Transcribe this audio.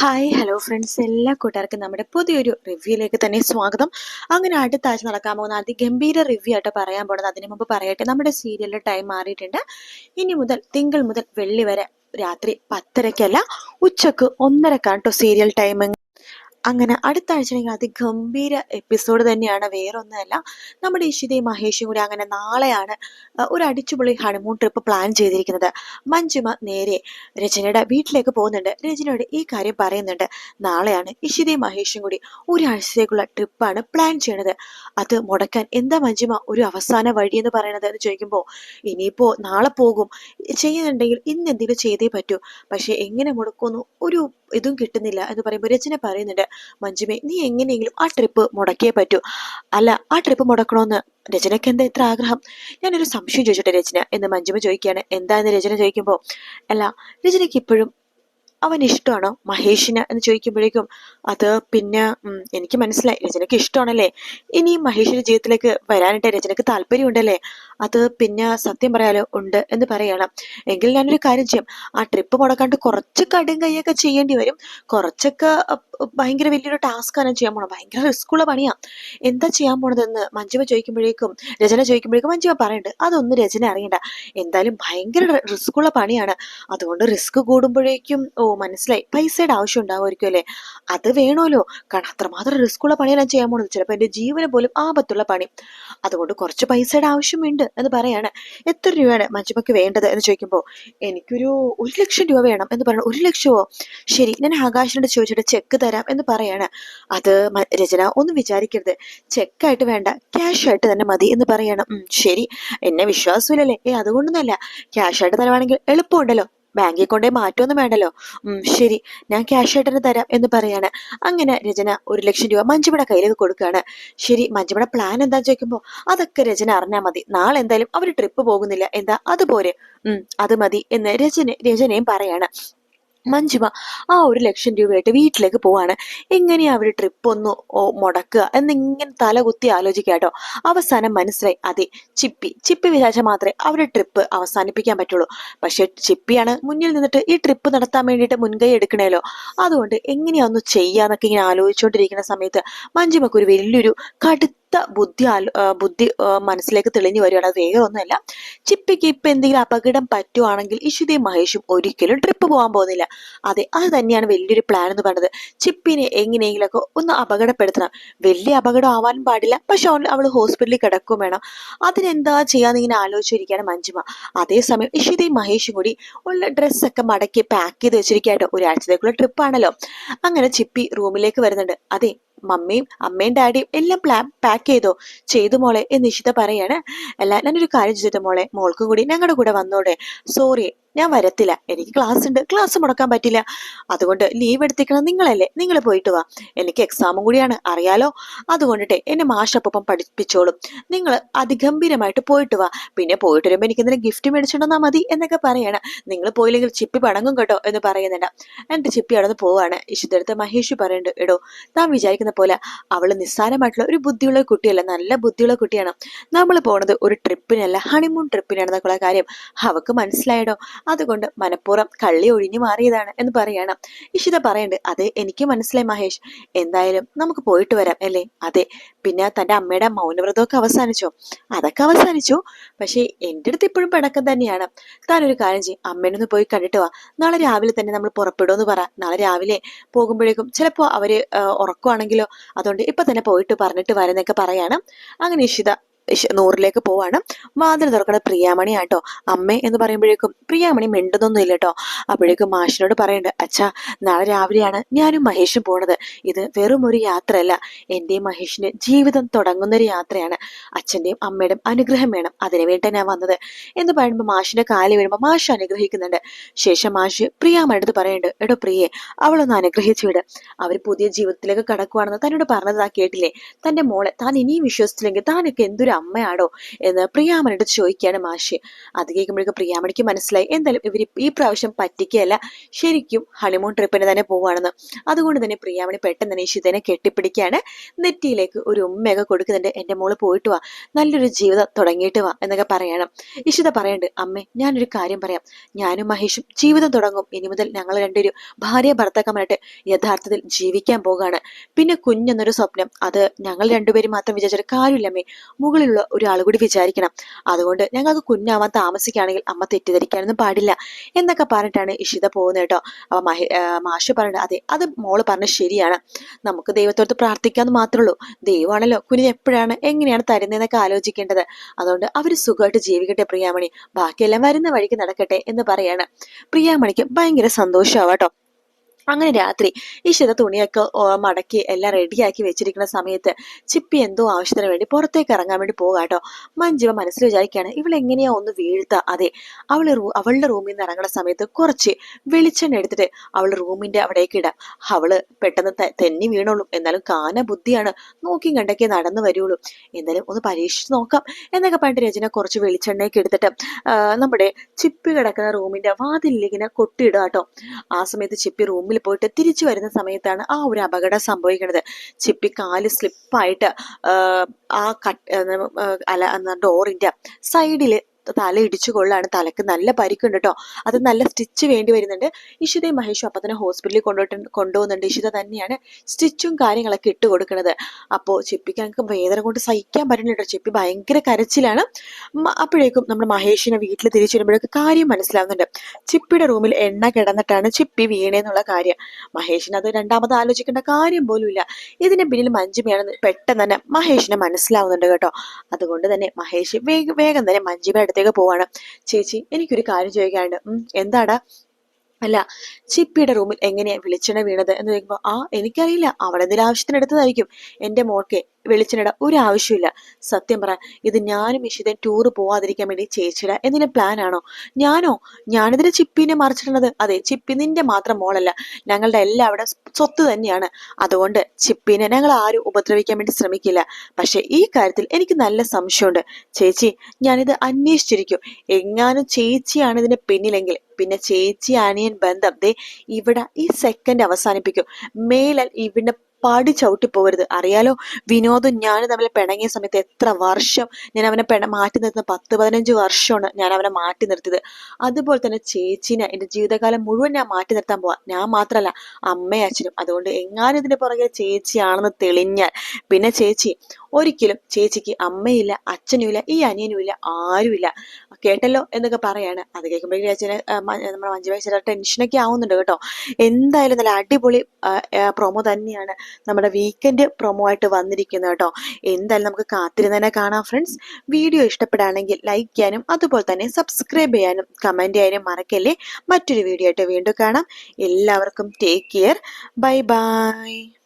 Hi hello friends എല്ലാ കൂട്ടുകാർക്കും നമ്മുടെ പുതിയൊരു റിവ്യൂയിലേക്ക് തന്നെ സ്വാഗതം. അങ്ങനെ അടുത്ത ആഴ്ച നടക്കാൻ പോകുന്ന അതിഗംഭീര റിവ്യൂ ആയിട്ട് പറയാൻ പോകുന്നത് അതിനു മുമ്പ് പറയട്ടെ നമ്മുടെ സീരിയലിൽ ടൈം മാറിയിട്ടുണ്ട്. ഇനി മുതൽ തിങ്കൾ മുതൽ വെള്ളി വരെ രാത്രി പത്തരയ്ക്കല്ല ഉച്ചയ്ക്ക് ഒന്നരക്കാണ് കേട്ടോ സീരിയൽ ടൈമിങ് അങ്ങനെ അടുത്ത ആഴ്ച അതിഗംഭീര എപ്പിസോഡ് തന്നെയാണ് വേറൊന്നുമല്ല. നമ്മുടെ ഇഷിതയും മഹേഷും കൂടി അങ്ങനെ നാളെയാണ് ഒരു അടിച്ചുപൊളി ഹണിമൂൺ ട്രിപ്പ് പ്ലാൻ ചെയ്തിരിക്കുന്നത്. മഞ്ജുമ നേരെ രചനയുടെ വീട്ടിലേക്ക് പോകുന്നുണ്ട്. രചനയോട് ഈ കാര്യം പറയുന്നുണ്ട്. നാളെയാണ് ഇഷിതയും മഹേഷും കൂടി ഒരാഴ്ചത്തേക്കുള്ള ട്രിപ്പാണ് പ്ലാൻ ചെയ്യണത്. അത് മുടക്കാൻ എന്താ മഞ്ജുമ ഒരു അവസാന വഴി എന്ന് പറയണത് എന്ന് ചോദിക്കുമ്പോൾ ഇനിയിപ്പോ നാളെ പോകും. ചെയ്യുന്നുണ്ടെങ്കിൽ ഇന്ന് എന്തെങ്കിലും ചെയ്തേ പറ്റൂ. പക്ഷേ എങ്ങനെ മുടക്കുന്നു ഒരു ഇതും കിട്ടുന്നില്ല എന്ന് പറയുമ്പോൾ രചന പറയുന്നുണ്ട്. മഞ്ജുമേ നീ എങ്ങനെയെങ്കിലും ആ ട്രിപ്പ് മുടക്കിയേ പറ്റൂ. അല്ല ആ ട്രിപ്പ് മുടക്കണമെന്ന് രചനയ്ക്ക് എന്താ ഇത്ര ആഗ്രഹം? ഞാനൊരു സംശയം ചോദിച്ചോട്ടെ രചന എന്ന് മഞ്ജുമ ചോദിക്കുകയാണ്. എന്താന്ന് രചന ചോദിക്കുമ്പോൾ അല്ല രചനയ്ക്ക് ഇപ്പോഴും അവൻ ഇഷ്ടമാണോ മഹേഷിന്? എന്ന് ചോദിക്കുമ്പോഴേക്കും അത് പിന്നെ എനിക്ക് മനസ്സിലായി. രചനയ്ക്ക് ഇഷ്ടമാണല്ലേ? ഇനി മഹേഷിന്റെ ജീവിതത്തിലേക്ക് വരാനായിട്ട് രചനയ്ക്ക് താല്പര്യമുണ്ടല്ലേ? അത് പിന്നെ സത്യം പറയാലോ ഉണ്ട് എന്ന് പറയണം. എങ്കിൽ ഞാനൊരു കാര്യം ചെയ്യും. ആ ട്രിപ്പ് മുടക്കാണ്ട് കുറച്ച് കടും കൈയൊക്കെ ചെയ്യേണ്ടി വരും. കുറച്ചൊക്കെ ഭയങ്കര വലിയൊരു ആണ് ചെയ്യാൻ പോണത്. ഭയങ്കര റിസ്ക്കുള്ള പണിയാ. എന്താ ചെയ്യാൻ പോണതെന്ന് മഞ്ജുമ ചോദിക്കുമ്പോഴേക്കും രചന ചോദിക്കുമ്പോഴേക്കും മഞ്ജുമ പറയുന്നുണ്ട് അതൊന്നും രചന അറിയണ്ട. എന്തായാലും ഭയങ്കര റിസ്ക്കുള്ള പണിയാണ്. അതുകൊണ്ട് റിസ്ക് കൂടുമ്പോഴേക്കും ഓ മനസ്സിലായി. പൈസയുടെ ആവശ്യം ഉണ്ടാവുമായിരിക്കും അല്ലേ? അത് വേണമല്ലോ കാരണം അത്രമാത്രം റിസ്ക്കുള്ള പണി ഞാൻ ചെയ്യാൻ പോകുന്നത് ചിലപ്പോൾ എന്റെ ജീവന് പോലും ആപത്തുള്ള പണി. അതുകൊണ്ട് കുറച്ച് പൈസയുടെ ആവശ്യമുണ്ട് എന്ന് പറയാണ്. എത്ര രൂപയാണ് മഞ്ജുമയ്ക്ക് വേണ്ടത് എന്ന് ചോദിക്കുമ്പോൾ എനിക്കൊരു ഒരു ലക്ഷം രൂപ വേണം എന്ന് പറയണം. ഒരു ലക്ഷമോ? ശരി ഞാൻ ആകാശിനോട് ചോദിച്ചിട്ട് ചെക്ക് തരാം എന്ന് പറയാണ്. അത് രചന ഒന്നും വിചാരിക്കരുത്. ചെക്കായിട്ട് വേണ്ട. ക്യാഷ് ആയിട്ട് തന്നെ മതി എന്ന് പറയണം. ശരി. എന്നെ വിശ്വാസമില്ലല്ലേ? ഏ അതുകൊണ്ടൊന്നല്ല ക്യാഷ് ആയിട്ട് തരുവാണെങ്കിൽ എളുപ്പമുണ്ടല്ലോ. ബാങ്കിൽ കൊണ്ടേ മാറ്റമൊന്നും വേണ്ടല്ലോ. ശരി ഞാൻ ക്യാഷ് ആയിട്ട് തരാം എന്ന് പറയാണ്. അങ്ങനെ രചന ഒരു ലക്ഷം രൂപ മഞ്ജുമയുടെ കയ്യിലേക്ക് കൊടുക്കുകയാണ്. ശരി മഞ്ജുമയുടെ പ്ലാൻ എന്താ ചോദിക്കുമ്പോൾ അതൊക്കെ രചന അറിഞ്ഞാൽ മതി. നാളെ എന്തായാലും അവർ ട്രിപ്പ് പോകുന്നില്ല. എന്താ? അതുപോലെ. അത് മതി എന്ന് രചന രചനയും പറയാണ്. മഞ്ജുമ ആ ഒരു ലക്ഷം രൂപയായിട്ട് വീട്ടിലേക്ക് പോവാണ്. എങ്ങനെയാ അവർ ട്രിപ്പ് ഒന്ന് മുടക്കുക? എന്നിങ്ങനെ തല കുത്തി ആലോചിക്കുക കേട്ടോ. അവസാനം മനസ്സിലായി അതെ ചിപ്പി ചിപ്പി വിചാരിച്ചാൽ മാത്രമേ അവരുടെ ട്രിപ്പ് അവസാനിപ്പിക്കാൻ പറ്റുള്ളൂ. പക്ഷെ ചിപ്പിയാണ് മുന്നിൽ നിന്നിട്ട് ഈ ട്രിപ്പ് നടത്താൻ വേണ്ടിയിട്ട് മുൻകൈ എടുക്കണേലോ? അതുകൊണ്ട് എങ്ങനെയാ ഒന്ന് ചെയ്യാന്നൊക്കെ ഇങ്ങനെ ആലോചിച്ചുകൊണ്ടിരിക്കുന്ന സമയത്ത് മഞ്ജുമക്ക് ഒരു വലിയൊരു കടുത്ത ബുദ്ധി ബുദ്ധി മനസ്സിലേക്ക് തെളിഞ്ഞു വരികയാണ്. അത് വേറെ ഒന്നുമല്ല. ചിപ്പിക്ക് ഇപ്പൊ എന്തെങ്കിലും അപകടം പറ്റുവാണെങ്കിൽ ഇഷിതയും മഹേഷും ഒരിക്കലും ട്രിപ്പ് പോകാൻ പോകുന്നില്ല. അതെ അത് തന്നെയാണ് വലിയൊരു പ്ലാൻ എന്ന് പറയുന്നത്. ചിപ്പിനെ എങ്ങനെയെങ്കിലൊക്കെ ഒന്ന് അപകടപ്പെടുത്തണം. വലിയ അപകടം ആവാനും പാടില്ല. പക്ഷെ അവൾ ഹോസ്പിറ്റലിൽ കിടക്കും വേണം. അതിനെന്താ ചെയ്യാന്ന് ഇങ്ങനെ ആലോചിച്ചിരിക്കുകയാണ് മഞ്ജുമ. അതേസമയം ഇഷിതയും മഹേഷും കൂടി ഉള്ള ഡ്രസ്സൊക്കെ മടക്കി പാക്ക് ചെയ്ത് വെച്ചിരിക്കുകയായിട്ട് ഒരാഴ്ചത്തേക്കുള്ള ട്രിപ്പാണല്ലോ അങ്ങനെ ചിപ്പി റൂമിലേക്ക് വരുന്നുണ്ട്. അതെ മമ്മിയും അമ്മയും ഡാഡിയും എല്ലാം പ്ലാൻ പാക്ക് ചെയ്തോ? ചെയ്തു മോളെ എന്ന് ഇഷിത പറയാണ്. അല്ല ഞാനൊരു കാര്യം ചെയ്തിട്ട് മോളെ? മോൾക്കും കൂടി ഞങ്ങളുടെ കൂടെ വന്നോടെ. സോറി ഞാൻ വരത്തില്ല. എനിക്ക് ക്ലാസ് ഉണ്ട്. ക്ലാസ് മുടക്കാൻ പറ്റില്ല. അതുകൊണ്ട് ലീവ് എടുത്തിക്കണം നിങ്ങളല്ലേ. നിങ്ങൾ പോയിട്ട് വാ. എനിക്ക് എക്സാമും കൂടിയാണ്. അറിയാലോ? അതുകൊണ്ടിട്ട് എന്നെ മാഷപ്പം പഠിപ്പിച്ചോളും. നിങ്ങൾ അതിഗംഭീരമായിട്ട് പോയിട്ട് വാ. പിന്നെ പോയിട്ട് വരുമ്പോൾ എനിക്ക് എന്തെങ്കിലും ഗിഫ്റ്റ് മേടിച്ചിട്ടുണ്ടെന്നാ മതി എന്നൊക്കെ പറയണം. നിങ്ങൾ പോയില്ലെങ്കിൽ ചിപ്പി പടങ്ങും കേട്ടോ എന്ന് പറയുന്നുണ്ട്. എന്നിട്ട് ചിപ്പി അവിടെ നിന്ന് പോവാണ്. ഇഷിതെടുത്ത് മഹേഷ് പറയുന്നുണ്ട് എടോ താൻ വിചാരിക്കുന്ന പോലെ അവൾ നിസ്സാരമായിട്ടുള്ള ഒരു ബുദ്ധിയുള്ള കുട്ടിയല്ല. നല്ല ബുദ്ധിയുള്ള കുട്ടിയാണ്. നമ്മൾ പോണത് ഒരു ട്രിപ്പിനല്ല ഹണിമൂൺ ട്രിപ്പിനാണെന്നൊക്കെയുള്ള കാര്യം. അവക്ക് മനസ്സിലായടോ? അതുകൊണ്ട് മനഃപൂർവം കള്ളി ഒഴിഞ്ഞു മാറിയതാണ് എന്ന് പറയണം. ഇഷിത പറയണ്ട് അതെ എനിക്ക് മനസ്സിലായി മഹേഷ്. എന്തായാലും നമുക്ക് പോയിട്ട് വരാം അല്ലേ? അതെ പിന്നെ തന്റെ അമ്മയുടെ മൗനവ്രതമൊക്കെ അവസാനിച്ചോ? അതൊക്കെ അവസാനിച്ചു. പക്ഷേ എന്റെ അടുത്ത് ഇപ്പോഴും പടക്കം തന്നെയാണ്. താനൊരു കാര്യം ചെയ്യും അമ്മേനൊന്ന് പോയി കണ്ടിട്ട് വാ. നാളെ രാവിലെ തന്നെ നമ്മൾ പുറപ്പെടുമെന്ന് പറ. നാളെ രാവിലെ പോകുമ്പോഴേക്കും ചിലപ്പോൾ അവർ ആ, ഉറക്കുവാണെങ്കിലോ അതുകൊണ്ട് ഇപ്പൊ തന്നെ പോയിട്ട് പറഞ്ഞിട്ട് വരുന്നൊക്കെ പറയാണ്. അങ്ങനെ ഇഷിത ഇഷ്- നൂറിലേക്ക് പോവാണ്. വാതിൽ തുറക്കണ പ്രിയാമണി ആട്ടോ അമ്മേ എന്ന് പറയുമ്പോഴേക്കും പ്രിയാമണി മിണ്ടുന്നൊന്നും ഇല്ല കേട്ടോ അപ്പോഴേക്കും മാഷിനോട് പറയണ്ട് അച്ഛാ നാളെ രാവിലെയാണ് ഞാനും മഹേഷും പോണത്. ഇത് വെറും ഒരു യാത്രയല്ല. എന്റെയും മഹേഷിന്റെ ജീവിതം തുടങ്ങുന്ന ഒരു യാത്രയാണ്. അച്ഛന്റെയും അമ്മയുടെയും അനുഗ്രഹം വേണം. അതിനു വേണ്ടി ഞാൻ വന്നത്. എന്ന് പറയുമ്പോൾ മാഷിന്റെ കാലി വരുമ്പോൾ മാഷ് അനുഗ്രഹിക്കുന്നുണ്ട്. ശേഷം മാഷ് പ്രിയാമയുടെ അടുത്ത് പറയുന്നുണ്ട് എടോ പ്രിയെ അവളൊന്ന് അനുഗ്രഹിച്ചു വിട്. അവർ പുതിയ ജീവിതത്തിലേക്ക് കടക്കുവാണെന്ന് തന്നോട് പറഞ്ഞത് ആ കേട്ടില്ലേ? തന്റെ മോളെ താൻ ഇനിയും വിശ്വസിച്ചില്ലെങ്കിൽ താനൊക്കെ എന്തൊരു അമ്മയാണോ എന്ന് പ്രിയാമനോട് ചോദിക്കുകയാണ് മാഷി. അത് കേൾക്കുമ്പോഴേക്കും പ്രിയാമണിക്ക് മനസ്സിലായി. എന്തായാലും ഇവർ ഈ പ്രാവശ്യം പറ്റിക്കുകയല്ല. ശരിക്കും ഹണിമൂൺ ട്രിപ്പിന് തന്നെ പോവാണെന്ന് അതുകൊണ്ട് തന്നെ പ്രിയാമണി പെട്ടെന്ന് തന്നെ ഇഷിതനെ കെട്ടിപ്പിടിക്കുകയാണ്. നെറ്റിയിലേക്ക് ഒരു ഉമ്മയൊക്കെ കൊടുക്കുന്നുണ്ട്. എന്റെ മോൾ പോയിട്ട് വാ. നല്ലൊരു ജീവിതം തുടങ്ങിയിട്ട് വാ എന്നൊക്കെ പറയണം. ഇഷിത പറയണ്ട് അമ്മേ ഞാനൊരു കാര്യം പറയാം. ഞാനും മഹേഷും ജീവിതം തുടങ്ങും. ഇനി മുതൽ ഞങ്ങൾ രണ്ടുപേരും ഭാര്യ ഭർത്താക്കന്മാരായിട്ട് യഥാർത്ഥത്തിൽ ജീവിക്കാൻ പോകാണ് പിന്നെ കുഞ്ഞെന്നൊരു സ്വപ്നം. അത് ഞങ്ങൾ രണ്ടുപേരും മാത്രം വിചാരിച്ചൊരു കാര്യമില്ലമ്മേ മുകളിലുള്ള ഒരാൾ കൂടി വിചാരിക്കണം. അതുകൊണ്ട് ഞങ്ങൾക്ക് കുഞ്ഞാവാൻ താമസിക്കുകയാണെങ്കിൽ അമ്മ തെറ്റിദ്ധരിക്കാനൊന്നും പാടില്ല എന്നൊക്കെ പറഞ്ഞിട്ടാണ് ഇഷിത പോകുന്നത് കേട്ടോ. അപ്പൊ മഹി മാഷ് പറഞ്ഞത് അതെ അത് മോൾ പറഞ്ഞ ശരിയാണ്. നമുക്ക് ദൈവത്തോട് പ്രാർത്ഥിക്കാന്ന് മാത്രമേ ഉള്ളൂ ദൈവമാണല്ലോ കുഞ്ഞിന് എപ്പോഴാണ് എങ്ങനെയാണ് തരുന്നതെന്നൊക്കെ ആലോചിക്കേണ്ടത്. അതുകൊണ്ട് അവർ സുഖമായിട്ട് ജീവിക്കട്ടെ പ്രിയാമണി. ബാക്കിയെല്ലാം വരുന്ന വഴിക്ക് നടക്കട്ടെ എന്ന് പറയാണ്. പ്രിയാമണിക്ക് ഭയങ്കര സന്തോഷമാവാട്ടോ അങ്ങനെ രാത്രി ഈശ്വര തുണിയൊക്കെ മടക്കി എല്ലാം റെഡിയാക്കി വെച്ചിരിക്കുന്ന സമയത്ത് ചിപ്പി എന്തോ ആവശ്യത്തിന് വേണ്ടി പുറത്തേക്ക് ഇറങ്ങാൻ വേണ്ടി പോകാം കേട്ടോ. മഞ്ജുവ മനസ്സിൽ വിചാരിക്കുകയാണ് ഇവളെങ്ങനെയാ ഒന്ന് വീഴ്ത്ത? അതെ അവൾ റൂ അവളുടെ റൂമിൽ നിന്ന് ഇറങ്ങുന്ന സമയത്ത് കുറച്ച് വെളിച്ചെണ്ണ എടുത്തിട്ട് അവൾ റൂമിന്റെ അവിടേക്ക് ഇടാം. അവൾ പെട്ടെന്ന് തെന്നി വീണോളും. എന്നാലും കാന ബുദ്ധിയാണ്. നോക്കി കണ്ടൊക്കെ നടന്നു വരുള്ളൂ. എന്നാലും ഒന്ന് പരീക്ഷിച്ച് നോക്കാം എന്നൊക്കെ പറഞ്ഞിട്ട് രചന കുറച്ച് വെളിച്ചെണ്ണയൊക്കെ എടുത്തിട്ട് നമ്മുടെ ചിപ്പി കിടക്കുന്ന റൂമിന്റെ വാതിലിങ്ങനെ കൊട്ടിയിടുക കേട്ടോ. ആ സമയത്ത് ചിപ്പി റൂമിൽ പോയിട്ട് തിരിച്ചു വരുന്ന സമയത്താണ് ആ ഒരു അപകടം സംഭവിക്കുന്നത്. ചിപ്പി കാൽ സ്ലിപ്പായിട്ട് ആ കട്ട് അല്ല ഡോറിന്റെ സൈഡിൽ തല ഇടിച്ചു കൊള്ളാണ്. തലക്ക് നല്ല പരിക്കുണ്ട് കേട്ടോ. അത് നല്ല സ്റ്റിച്ച് വേണ്ടി വരുന്നുണ്ട്. ഇഷിതയും മഹേഷും അപ്പൊ തന്നെ ഹോസ്പിറ്റലിൽ കൊണ്ടുപോയിട്ട് കൊണ്ടുപോകുന്നുണ്ട്. ഇഷിത തന്നെയാണ് സ്റ്റിച്ചും കാര്യങ്ങളൊക്കെ ഇട്ട് കൊടുക്കുന്നത് അപ്പോൾ ചെപ്പിക്ക് ഞങ്ങൾക്ക് വേദന കൊണ്ട് സഹിക്കാൻ പറ്റുന്നില്ല കേട്ടോ. ചെപ്പി ഭയങ്കര കരച്ചിലാണ്. അപ്പോഴേക്കും നമ്മുടെ മഹേഷിനെ വീട്ടിൽ തിരിച്ചു വരുമ്പോഴൊക്കെ കാര്യം മനസ്സിലാവുന്നുണ്ട്. ചിപ്പിയുടെ റൂമിൽ എണ്ണ കിടന്നിട്ടാണ് ചിപ്പി വീണേന്നുള്ള കാര്യം. മഹേഷിന് അത് രണ്ടാമത് ആലോചിക്കേണ്ട കാര്യം പോലുമില്ല ഇതിന് പിന്നിൽ മഞ്ജുമയാണെന്ന് പെട്ടെന്ന് തന്നെ മഹേഷിന് മനസ്സിലാവുന്നുണ്ട് കേട്ടോ. അതുകൊണ്ട് തന്നെ മഹേഷ് വേഗം വേഗം തന്നെ മഞ്ജുമയുടെ അടുത്തേക്ക് പോവാണ്. ചേച്ചി എനിക്കൊരു കാര്യം ചോദിക്കാനുണ്ട്. എന്താടാ? അല്ല ചിപ്പിയുടെ റൂമിൽ എങ്ങനെയാ വിളിച്ചണ വീണത് എന്ന് ചോദിക്കുമ്പോൾ ആ എനിക്കറിയില്ല. അവളെന്തെങ്കിലും ആവശ്യത്തിന് എടുത്തതായിരിക്കും എന്റെ മോൾക്ക് വെളിച്ചെണ്ണയുടെ ഒരു ആവശ്യമില്ല സത്യം പറ ഇത് ഞാനും ഇഷിതൻ ടൂറ് പോവാതിരിക്കാൻ വേണ്ടി ചേച്ചിട എന്തിനും പ്ലാൻ ആണോ? ഞാനോ? ഞാനിതിന് ചിപ്പിനെ മറിച്ചിട്ടുള്ളത്? അതെ ചിപ്പിനിന്റെ മാത്രം മോളല്ല ഞങ്ങളുടെ എല്ലാവരുടെ സ്വത്ത് തന്നെയാണ്. അതുകൊണ്ട് ചിപ്പിനെ ഞങ്ങൾ ആരും ഉപദ്രവിക്കാൻ വേണ്ടി ശ്രമിക്കില്ല. പക്ഷെ ഈ കാര്യത്തിൽ എനിക്ക് നല്ല സംശയമുണ്ട്. ചേച്ചി ഞാനിത് അന്വേഷിച്ചിരിക്കും. എങ്ങാനും ചേച്ചിയാണ് ഇതിന് പിന്നിലെങ്കിൽ പിന്നെ ചേച്ചി അനിയൻ ബന്ധം ദേ ഇവിടെ ഈ സെക്കൻഡ് അവസാനിപ്പിക്കും. മേലൽ ഇവിടെ പാടി ചവിട്ടി പോകരുത് അറിയാലോ? വിനോദും ഞാനും തമ്മിൽ പിണങ്ങിയ സമയത്ത് എത്ര വർഷം ഞാൻ അവനെ പിണ മാറ്റി നിർത്തുന്ന പത്ത് പതിനഞ്ച് വർഷമാണ് ഞാൻ അവനെ മാറ്റി നിർത്തിയത്. അതുപോലെ തന്നെ ചേച്ചിനെ എന്റെ ജീവിതകാലം മുഴുവൻ ഞാൻ മാറ്റി നിർത്താൻ പോവാ. ഞാൻ മാത്രമല്ല അമ്മയും അച്ഛനും. അതുകൊണ്ട് എങ്ങാനും ഇതിന്റെ പുറകെ ചേച്ചിയാണെന്ന് തെളിഞ്ഞാൽ. പിന്നെ ചേച്ചി ഒരിക്കലും ചേച്ചിക്ക് അമ്മയില്ല അച്ഛനുമില്ല ഈ അനിയനുമില്ല ആരുമില്ല. കേട്ടല്ലോ എന്നൊക്കെ പറയാണ്. അത് കേൾക്കുമ്പോഴേക്കും അച്ഛനെ നമ്മുടെ മഞ്ജു ചില ടെൻഷനൊക്കെ ആവുന്നുണ്ട് കേട്ടോ. എന്തായാലും നല്ല അടിപൊളി പ്രൊമോ തന്നെയാണ് നമ്മുടെ വീക്കെൻഡ് പ്രൊമോ ആയിട്ട് വന്നിരിക്കുന്നത് കേട്ടോ. എന്തായാലും നമുക്ക് കാത്തിരുന്നതിനെ കാണാം ഫ്രണ്ട്സ് വീഡിയോ ഇഷ്ടപ്പെടുകയാണെങ്കിൽ ലൈക്ക് ചെയ്യാനും അതുപോലെ തന്നെ സബ്സ്ക്രൈബ് ചെയ്യാനും കമന്റ് ചെയ്യാനും മറക്കല്ലേ? മറ്റൊരു വീഡിയോ ആയിട്ട് വീണ്ടും കാണാം. എല്ലാവർക്കും ടേക്ക് കെയർ ബൈ ബൈ